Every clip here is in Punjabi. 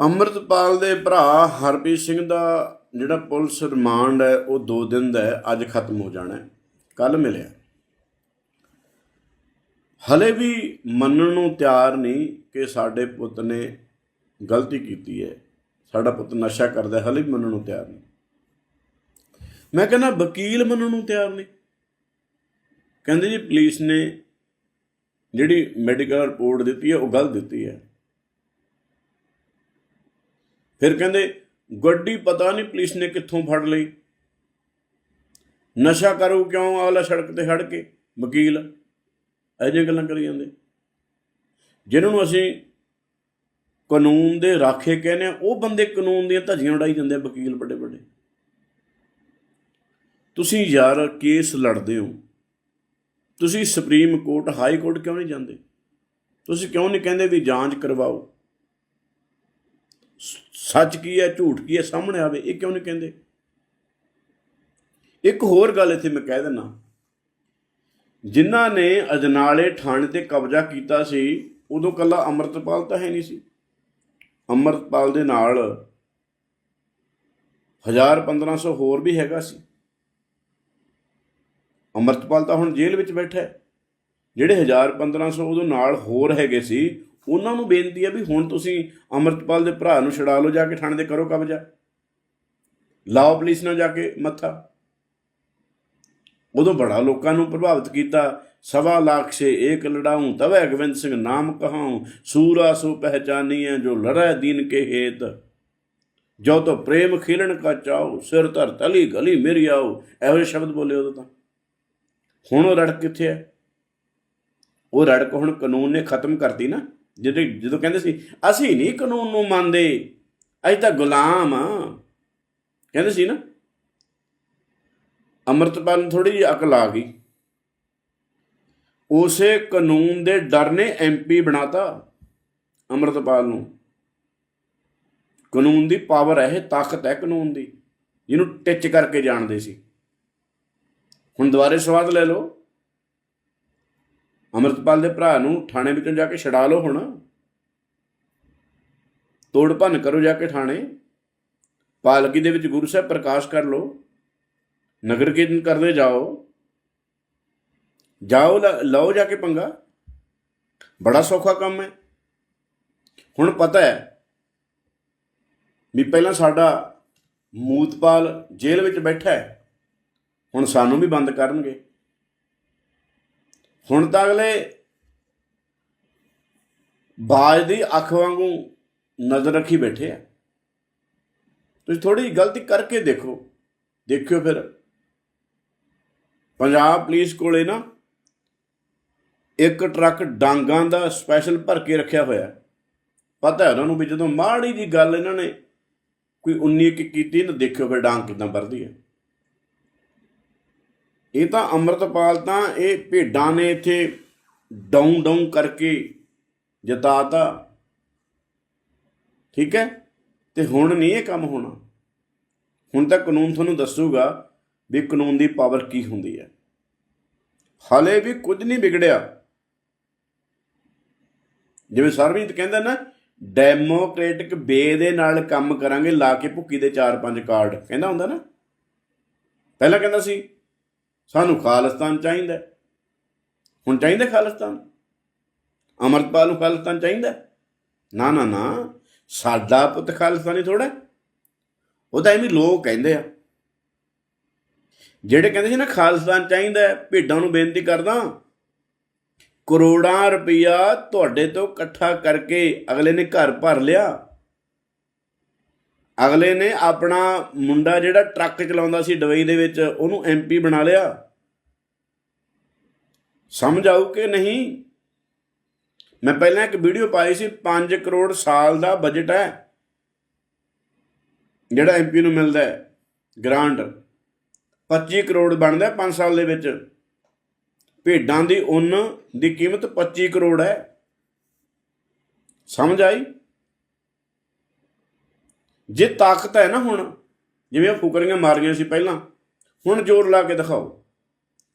ਅੰਮ੍ਰਿਤਪਾਲ ਦੇ ਭਰਾ ਹਰਪ੍ਰੀਤ ਸਿੰਘ ਦਾ ਜਿਹੜਾ ਪੁਲਿਸ ਰਿਮਾਂਡ ਹੈ ਉਹ 2 ਦਿਨ ਦਾ ਹੈ ਅੱਜ ਖਤਮ ਹੋ ਜਾਣਾ ਹੈ। ਕੱਲ ਮਿਲਿਆ ਹਲੇ ਵੀ ਮੰਨਣ ਨੂੰ ਤਿਆਰ ਨਹੀਂ ਕਿ ਸਾਡੇ ਪੁੱਤ ਨੇ ਗਲਤੀ ਕੀਤੀ ਹੈ। ਸਾਡਾ ਪੁੱਤ ਨਸ਼ਾ ਕਰਦਾ ਹੈ, ਹਲੇ ਵੀ ਮੰਨਣ ਨੂੰ ਤਿਆਰ ਨਹੀਂ। ਮੈਂ ਕਹਿੰਦਾ ਵਕੀਲ ਮੰਨਣ ਨੂੰ ਤਿਆਰ ਨਹੀਂ। ਕਹਿੰਦੇ ਜੀ ਪੁਲਿਸ ਨੇ ਜਿਹੜੀ ਮੈਡੀਕਲ ਰਿਪੋਰਟ ਦਿੱਤੀ ਹੈ ਉਹ ਗਲਤ ਦਿੱਤੀ ਹੈ। ਫਿਰ ਕਹਿੰਦੇ, ਗੱਡੀ ਪਤਾ ਨਹੀਂ ਪੁਲਿਸ ਨੇ ਕਿੱਥੋਂ ਫੜ ਲਈ। ਨਸ਼ਾ ਕਰੂ ਕਿਉਂ ਆਲਾ ਸੜਕ ਤੇ ਹੜ ਕੇ? ਵਕੀਲ ਇਹੋ ਜਿਹੀਆਂ ਗੱਲਾਂ ਕਰੀ ਜਾਂਦੇ। ਜਿਨ੍ਹਾਂ ਨੂੰ ਅਸੀਂ ਕਾਨੂੰਨ ਦੇ ਰਾਖੇ ਕਹਿੰਦੇ ਆ, ਉਹ ਬੰਦੇ ਕਾਨੂੰਨ ਦੀਆਂ ਧੱਜੀਆਂ ਉਡਾਈ ਜਾਂਦੇ ਆ ਵਕੀਲ ਵੱਡੇ ਵੱਡੇ ਤੁਸੀਂ ਯਾਰ ਕੇਸ ਲੜਦੇ ਹੋ। ਤੁਸੀਂ ਸੁਪਰੀਮ ਕੋਰਟ, ਹਾਈ ਕੋਰਟ ਕਿਉਂ ਨਹੀਂ ਜਾਂਦੇ? ਤੁਸੀਂ ਕਿਉਂ ਨਹੀਂ ਕਹਿੰਦੇ ਵੀ ਜਾਂਚ ਕਰਵਾਓ? ਸੱਚ ਕੀ ਹੈ, ਝੂਠ ਕੀ ਹੈ, ਸਾਹਮਣੇ ਆਵੇ, ਇਹ ਕਿਉਂ ਨਹੀਂ ਕਹਿੰਦੇ? ਇੱਕ ਹੋਰ ਗੱਲ ਇੱਥੇ ਮੈਂ ਕਹਿ ਦਿੰਨਾ ਜਿਨ੍ਹਾਂ ਨੇ ਅਜਨਾਲੇ ਥਾਣੇ ਤੇ ਕਬਜ਼ਾ ਕੀਤਾ ਸੀ, ਉਦੋਂ ਕੱਲਾ ਅੰਮ੍ਰਿਤਪਾਲ ਤਾਂ ਹੈ ਨਹੀਂ ਸੀ। ਅੰਮ੍ਰਿਤਪਾਲ ਦੇ ਨਾਲ 1000 1500 ਹੋਰ ਵੀ ਹੈਗਾ ਸੀ। ਅੰਮ੍ਰਿਤਪਾਲ ਤਾਂ ਹੁਣ ਜੇਲ੍ਹ ਵਿੱਚ ਬੈਠਾ ਹੈ। ਜਿਹੜੇ 1000 1500 ਉਦੋਂ ਨਾਲ ਹੋਰ ਹੈਗੇ ਸੀ ਉਹਨਾਂ ਨੂੰ ਬੇਨਤੀ ਹੈ ਵੀ ਹੁਣ ਤੁਸੀਂ ਅੰਮ੍ਰਿਤਪਾਲ ਦੇ ਭਰਾ ਨੂੰ ਛਡਾ ਲਓ, ਜਾ ਕੇ ਥਾਣੇ ਦੇ ਕਰੋ ਕਬਜ਼ਾ। ਲਾਓ ਪੁਲਿਸ ਨਾਲ ਜਾ ਕੇ ਮੱਥਾ। ਉਦੋਂ ਬੜਾ ਲੋਕਾਂ ਨੂੰ ਪ੍ਰਭਾਵਿਤ ਕੀਤਾ। ਸਵਾ ਲੱਖ ਸੇ ਏਕ ਲੜਾऊं ਤਵੈ ਅਗਵਿੰਦ ਸਿੰਘ ਨਾਮ ਕਹਾऊं ਸੂਰਾ ਸੋ ਪਹਿਚਾਨੀ ਹੈ ਜੋ ਲੜੈ ਦੀਨ ਕੇ ਹੇਤ। ਜੋ ਤੋ ਪ੍ਰੇਮ ਖੇਲਣ ਕਾ ਚਾਓ ਸਿਰ ਧਰ ਤਲੀ ਗਲੀ ਮੇਰੀ ਆਓ। ਇਹੋ ਜਿਹੇ ਸ਼ਬਦ ਬੋਲੇ ਉਦੋਂ ਤਾਂ। ਹੁਣ ਉਹ ਰੜਕ ਕਿੱਥੇ ਹੈ ਉਹ ਰੜਕ ਹੁਣ ਕਾਨੂੰਨ ਨੇ ਖਤਮ ਕਰਤੀ ਨਾ। ਜਦੋਂ ਜਦੋਂ ਕਹਿੰਦੇ ਸੀ, ਅਸੀਂ ਨਹੀਂ ਕਾਨੂੰਨ ਨੂੰ ਮੰਨਦੇ, ਅਸੀਂ ਤਾਂ ਗੁਲਾਮ ਆ। ਕਹਿੰਦੇ ਸੀ ਨਾ, ਅੰਮ੍ਰਿਤਪਾਲ ਨੂੰ ਥੋੜੀ ਜਿਹੀ ਅਕਲ ਆ ਗਈ। ਉਸੇ ਕਾਨੂੰਨ ਦੇ ਡਰ ਨੇ ਐਮਪੀ ਬਣਾਤਾ ਅੰਮ੍ਰਿਤਪਾਲ ਨੂੰ। ਕਾਨੂੰਨ ਦੀ ਪਾਵਰ ਹੈ ਇਹ ਤਾਕਤ ਹੈ ਕਾਨੂੰਨ ਦੀ, ਜਿਹਨੂੰ ਟਿੱਚ ਕਰਕੇ ਜਾਣਦੇ ਸੀ। ਹੁਣ ਦੁਬਾਰੇ ਸਵਾਦ ਲੈ ਲਓ। ਅੰਮ੍ਰਿਤਪਾਲ ਦੇ ਭਰਾ ਨੂੰ ਥਾਣੇ ਵਿੱਚੋਂ ਜਾ ਕੇ ਛਡਾ ਲਓ ਹੁਣ। ਤੋੜ ਭੰਨ ਕਰੋ ਜਾ ਕੇ ਥਾਣੇ। ਪਾਲਕੀ ਦੇ ਵਿੱਚ ਗੁਰੂ ਸਾਹਿਬ ਪ੍ਰਕਾਸ਼ ਕਰ ਲਓ। ਨਗਰ ਕੀਰਤਨ ਕਰਦੇ ਜਾਓ। ਜਾਓ, ਲ- ਲਓ ਜਾ ਕੇ ਪੰਗਾ। ਬੜਾ ਸੌਖਾ ਕੰਮ ਹੈ। ਹੁਣ ਪਤਾ ਹੈ ਵੀ ਪਹਿਲਾਂ ਸਾਡਾ ਮੂਤਪਾਲ ਜੇਲ੍ਹ ਵਿੱਚ ਬੈਠਾ ਹੈ। ਹੁਣ ਸਾਨੂੰ ਵੀ ਬੰਦ ਕਰਨਗੇ। ਹੁਣ ਤਾਂ ਅਗਲੇ ਬਾਜ ਦੀ ਅੱਖ ਵਾਂਗੂ ਨਜ਼ਰ ਰੱਖੀ ਬੈਠੇ ਆ। ਤੁਸੀਂ ਥੋੜੀ ਗਲਤੀ ਕਰਕੇ ਦੇਖੋ। ਦੇਖਿਓ ਫਿਰ। ਪੰਜਾਬ ਪੁਲਿਸ ਕੋਲੇ ਨਾ ਇੱਕ ਟਰੱਕ ਡਾਂਗਾਂ ਦਾ ਸਪੈਸ਼ਲ ਭਰ ਕੇ ਰੱਖਿਆ ਹੋਇਆ ਪਤਾ ਹੈ ਉਹਨਾਂ ਨੂੰ ਵੀ ਜਦੋਂ ਮਾੜੀ ਜੀ ਗੱਲ ਇਹਨਾਂ ਨੇ ਕੋਈ 19 ਕੀ ਕੀਤੀ ਨਾ ਦੇਖਿਓ ਫਿਰ ਡਾਂਗ ਕਿਦਾਂ ਵਰਦੀ ਹੈ। ਇਹ ਤਾਂ ਅੰਮ੍ਰਿਤਪਾਲ ਤਾਂ ਇਹ ਭੇਡਾਂ ਨੇ ਇੱਥੇ ਡਾਊਂ ਡਾਊਂ ਕਰਕੇ ਜਤਾਤਾ। ਠੀਕ ਹੈ? ਤੇ ਹੁਣ ਨਹੀਂ ਇਹ ਕੰਮ ਹੋਣਾ। ਹੁਣ ਤਾਂ ਕਾਨੂੰਨ ਤੁਹਾਨੂੰ ਦੱਸੂਗਾ ਵੀ ਕਾਨੂੰਨ ਦੀ ਪਾਵਰ ਕੀ ਹੁੰਦੀ ਹੈ। ਹਾਲੇ ਵੀ ਕੁਝ ਨਹੀਂ ਵਿਗੜਿਆ। ਜਿਵੇਂ ਸਰਬਜੀਤ ਕਹਿੰਦਾ ਨਾ, ਡੈਮੋਕ੍ਰੈਟਿਕ ਬੇ ਦੇ ਨਾਲ ਕੰਮ ਕਰਾਂਗੇ, ਲਾ ਕੇ ਭੁੱਕੀ ਦੇ 4-5 ਕਾਰਡ। ਕਹਿੰਦਾ ਹੁੰਦਾ ਨਾ? ਪਹਿਲਾਂ ਕਹਿੰਦਾ ਸੀ ਸਾਨੂੰ ਖਾਲਿਸਤਾਨ ਚਾਹੀਦਾ ਹੁਣ ਚਾਹੀਦਾ ਖਾਲਿਸਤਾਨ? ਅਮਰਪਾਲ ਨੂੰ ਖਾਲਿਸਤਾਨ ਚਾਹੀਦਾ ਹੈ? ਨਾ ਨਾ ਨਾ, ਸਾਡਾ ਪੁੱਤ ਖਾਲਿਸਤਾਨੀ ਥੋੜਾ ਉਹ ਤਾਂ ਐਵੇਂ ਲੋਕ ਕਹਿੰਦੇ ਆ। ਜਿਹੜੇ ਕਹਿੰਦੇ ਸੀ ਨਾ ਖਾਲਿਸਤਾਨ ਚਾਹੀਦਾ ਭੇਡਾਂ ਨੂੰ ਬੇਨਤੀ ਕਰਦਾ ਕਰੋੜਾਂ ਰੁਪਈਆ ਤੁਹਾਡੇ ਤੋਂ ਇਕੱਠਾ ਕਰਕੇ ਅਗਲੇ ਨੇ ਘਰ ਭਰ ਲਿਆ। ਅਗਲੇ ਨੇ ਆਪਣਾ ਮੁੰਡਾ ਜਿਹੜਾ ਟਰੱਕ ਚਲਾਉਂਦਾ ਸੀ ਦੁਬਈ ਦੇ ਵਿੱਚ, ਉਹਨੂੰ ਐਮਪੀ ਬਣਾ ਲਿਆ। ਸਮਝ ਆਉ ਕਿ ਨਹੀਂ? ਮੈਂ ਪਹਿਲਾਂ ਇੱਕ ਵੀਡੀਓ ਪਾਈ ਸੀ 5 ਕਰੋੜ ਸਾਲ ਦਾ ਬਜਟ ਹੈ, ਜਿਹੜਾ ਐਮਪੀ ਨੂੰ ਮਿਲਦਾ ਹੈ ਗ੍ਰਾਂਟ 25 ਕਰੋੜ ਬਣਦਾ 5 ਸਾਲ ਦੇ ਵਿੱਚ। ਭੇਡਾਂ ਦੀ ਉੱਨ ਦੀ ਕੀਮਤ 25 ਕਰੋੜ ਹੈ। ਸਮਝ ਆਈ? ਜੇ ਤਾਕਤ ਹੈ ਨਾ ਹੁਣ, ਜਿਵੇਂ ਉਹ ਫੁਕਰੀਆਂ ਮਾਰੀਆਂ ਸੀ ਪਹਿਲਾਂ, ਹੁਣ ਜ਼ੋਰ ਲਾ ਕੇ ਦਿਖਾਓ।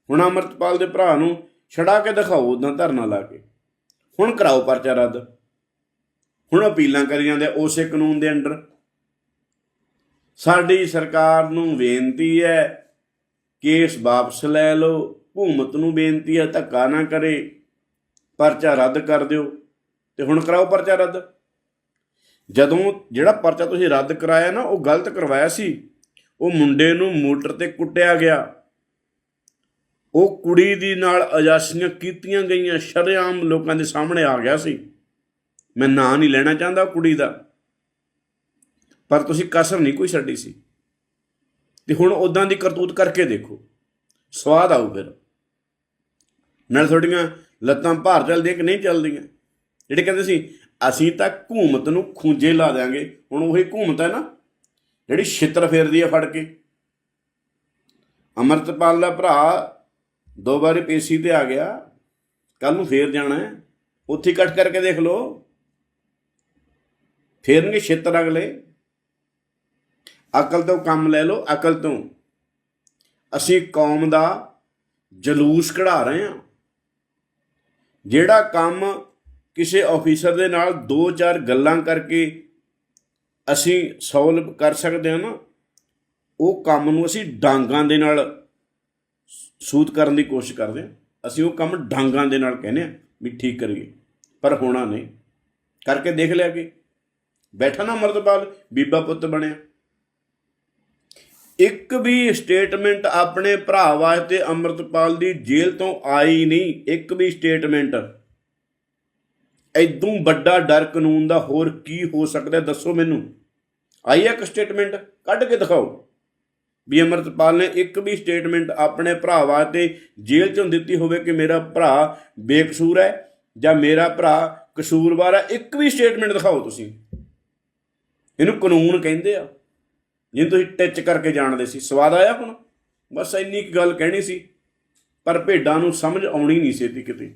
ਹੁਣ ਅਮਰਤਪਾਲ ਦੇ ਭਰਾ ਨੂੰ ਛੜਾ ਕੇ ਦਿਖਾਓ ਉਦਾਂ ਧਰਨਾ ਲਾ ਕੇ। ਹੁਣ ਕਰਾਓ ਪਰਚਾ ਰੱਦ। ਹੁਣ ਅਪੀਲਾਂ ਕਰੀ ਜਾਂਦੇ ਉਸੇ ਕਾਨੂੰਨ ਦੇ ਅੰਡਰ। ਸਾਡੀ ਸਰਕਾਰ ਨੂੰ ਬੇਨਤੀ ਹੈ, ਕੇਸ ਵਾਪਸ ਲੈ ਲਓ ਹਕੂਮਤ ਨੂੰ ਬੇਨਤੀ ਹੈ ਧੱਕਾ ਨਾ ਕਰੇ, ਪਰਚਾ ਰੱਦ ਕਰ ਦਿਓ। ਤੇ ਹੁਣ ਕਰਾਓ ਪਰਚਾ ਰੱਦ। ਜਦੋਂ ਜਿਹੜਾ ਪਰਚਾ ਤੁਸੀਂ ਰੱਦ ਕਰਾਇਆ ਨਾ, ਉਹ ਗਲਤ ਕਰਵਾਇਆ ਸੀ, ਉਹ ਮੁੰਡੇ ਨੂੰ ਮੋਟਰ ਤੇ ਕੁੱਟਿਆ ਗਿਆ। ਉਹ ਕੁੜੀ ਦੀ ਨਾਲ ਅਜਾਸੀਆਂ ਕੀਤੀਆਂ ਗਈਆਂ, ਸ਼ਰੇਆਮ ਲੋਕਾਂ ਦੇ ਸਾਹਮਣੇ ਆ ਗਿਆ ਸੀ। ਮੈਂ ਨਾਂ ਨਹੀਂ ਲੈਣਾ ਚਾਹੁੰਦਾ ਕੁੜੀ ਦਾ, ਪਰ ਤੁਸੀਂ ਕਸਰ ਨਹੀਂ ਕੋਈ ਛੱਡੀ ਸੀ। ਤੇ ਹੁਣ ਉਦਾਂ ਦੀ ਕਰਤੂਤ ਕਰਕੇ ਦੇਖੋ, ਸਵਾਦ ਆਊ ਫਿਰ। ਨਾਲ ਤੁਹਾਡੀਆਂ ਲੱਤਾਂ ਭਾਰ ਚੱਲਦੀਆਂ ਕਿ ਨਹੀਂ ਚੱਲਦੀਆਂ? ਜਿਹੜੇ ਕਹਿੰਦੇ ਸੀ ਅਸੀਂ ਤਾਂ ਘੂਮਤ ਨੂੰ ਖੂੰਜੇ ਲਾ ਦਿਆਂਗੇ। ਹੁਣ ਉਹੀ ਘੂਮਤ ਹੈ ਨਾ, ਜਿਹੜੀ ਛਿੱਤਰ ਫੇਰਦੀ ਹੈ ਫੜ ਕੇ। ਅਮਰਤਪਾਲ ਦਾ ਭਰਾ ਦੋ ਵਾਰੀ ਪੇਸ਼ੀ ਤੇ ਆ ਗਿਆ ਕੱਲ ਨੂੰ ਫੇਰ ਜਾਣਾ ਹੈ। ਉੱਥੇ ਹੀ ਕੱਟ ਕਰਕੇ ਦੇਖ ਲਓ। ਫੇਰਨਗੇ ਛਿੱਤਰ ਅਗਲੇ। ਅਕਲ ਤੋਂ ਕੰਮ ਲੈ ਲਓ, ਅਕਲ ਤੋਂ। ਅਸੀਂ ਕੌਮ ਦਾ ਜਲੂਸ ਕਢਾ ਰਹੇ ਹਾਂ। ਜਿਹੜਾ ਕੰਮ ਕਿਸੇ ਆਫੀਸਰ ਦੇ ਨਾਲ ਦੋ ਚਾਰ ਗੱਲਾਂ ਕਰਕੇ ਅਸੀਂ ਸੋਲਵ ਕਰ ਸਕਦੇ ਹਾਂ ਨਾ, ਉਹ ਕੰਮ ਨੂੰ ਅਸੀਂ ਡਾਂਗਾਂ ਦੇ ਨਾਲ ਸੂਤ ਕਰਨ ਦੀ ਕੋਸ਼ਿਸ਼ ਕਰਦੇ ਹਾਂ। ਅਸੀਂ ਉਹ ਕੰਮ ਡਾਂਗਾਂ ਦੇ ਨਾਲ ਕਹਿੰਦੇ ਆ ਵੀ ਠੀਕ ਕਰੀਏ, ਪਰ ਹੋਣਾ ਨਹੀਂ। ਕਰਕੇ ਦੇਖ ਲਿਆ ਕਿ ਬੈਠਾ ਨਾ ਅਮਰਤਪਾਲ, ਬੀਬਾ ਪੁੱਤ ਬਣਿਆ। ਇੱਕ ਵੀ ਸਟੇਟਮੈਂਟ ਆਪਣੇ ਭਰਾ ਵਾਸਤੇ ਅਮਰਤਪਾਲ ਦੀ ਜੇਲ੍ਹ ਤੋਂ ਆਈ ਨਹੀਂ, ਇੱਕ ਵੀ ਸਟੇਟਮੈਂਟ ਐਦੋਂ ਵੱਡਾ ਡਰ ਕਾਨੂੰਨ ਦਾ ਹੋਰ ਕੀ ਹੋ ਸਕਦਾ ਦੱਸੋ ਮੈਨੂੰ। ਆਈ ਹੈ ਇੱਕ ਸਟੇਟਮੈਂਟ ਕੱਢ ਕੇ ਦਿਖਾਓ। ਵੀ ਅਮਰਤਪਾਲ ਨੇ ਇੱਕ ਵੀ ਸਟੇਟਮੈਂਟ ਆਪਣੇ ਭਰਾ ਵਾਸਤੇ ਜੇਲ੍ਹ ਚੋਂ ਦਿੱਤੀ ਹੋਵੇ ਕਿ ਮੇਰਾ ਭਰਾ ਬੇਕਸੂਰ ਹੈ ਜਾਂ ਮੇਰਾ ਭਰਾ ਕਸੂਰਵਾਰ ਹੈ, ਇੱਕ ਵੀ ਸਟੇਟਮੈਂਟ ਦਿਖਾਓ ਤੁਸੀਂ। ਇਹਨੂੰ ਕਾਨੂੰਨ ਕਹਿੰਦੇ ਆ। ਜਿਹਨੂੰ ਤੁਸੀਂ ਟਿੱਚ ਕਰਕੇ ਜਾਣਦੇ ਸੀ। ਸਵਾਦ ਆਇਆ ਹੁਣ? ਬਸ ਇੰਨੀ ਕੁ ਗੱਲ ਕਹਿਣੀ ਸੀ। ਪਰ ਭੇਡਾਂ ਨੂੰ ਸਮਝ ਆਉਣੀ ਨਹੀਂ ਸੀ ਤੀ ਕਿਤੇ।